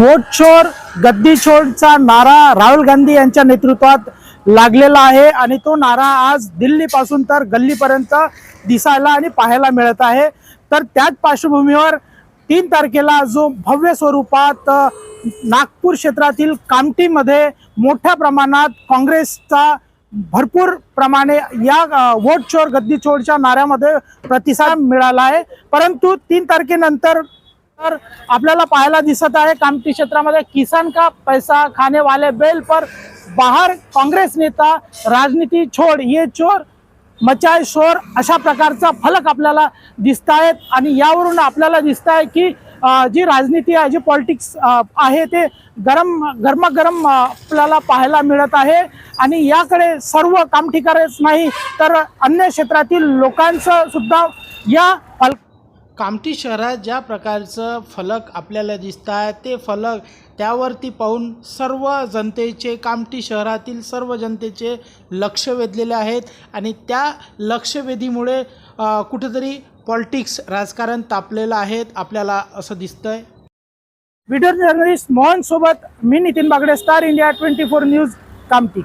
Vote चोर गद्दी चोरचा नारा राहुल गांधी यांच्या नेतृत्वात लागलेला आहे आणि तो नारा आज दिल्लीपासून तर गल्लीपर्यंत दिसायला आणि पाहायला मिळत आहे. तर त्याच पार्श्वभूमीवर तीन तारखेला जो भव्य स्वरूपात नागपूर क्षेत्रातील कामटीमध्ये मोठ्या प्रमाणात काँग्रेसचा भरपूर प्रमाणे या वोट चोर गद्दी चोरच्या नाऱ्यामध्ये प्रतिसाद मिळाला आहे. परंतु तीन तारखेनंतर तर आपल्याला पाहायला दिसत आहे कामठी क्षेत्रामध्ये किसान का पैसा खाने वाले बेल पर बाहर काँग्रेस नेता राजनीती छोड ये चोर मचाय शोर अशा प्रकारचा फलक आपल्याला दिसत आहेत आणि यावरून आपल्याला दिसत आहे की जी राजनीती आहे जी पॉलिटिक्स आहे ते गरम गरमागरम आपल्याला पाहायला मिळत आहे. आणि याकडे सर्व कामठीकारच नाही तर अन्य क्षेत्रातील लोकांचं सुद्धा या फल कामठी शहरात ज्या प्रकारचं फलक आपल्याला दिसत आहे ते फलक त्यावरती पाहून सर्व जनतेचे कामठी शहरातील सर्व जनतेचे लक्ष वेधलेले आहेत आणि त्या लक्षवेधीमुळे कुठेतरी पॉलिटिक्स राजकारण तापलेलं आहेत आपल्याला असं दिसतंय. व्हिडिओ जर्नलिस्ट मोहन सोबत मी Nitin Bagde Star India twenty four news Kamthi.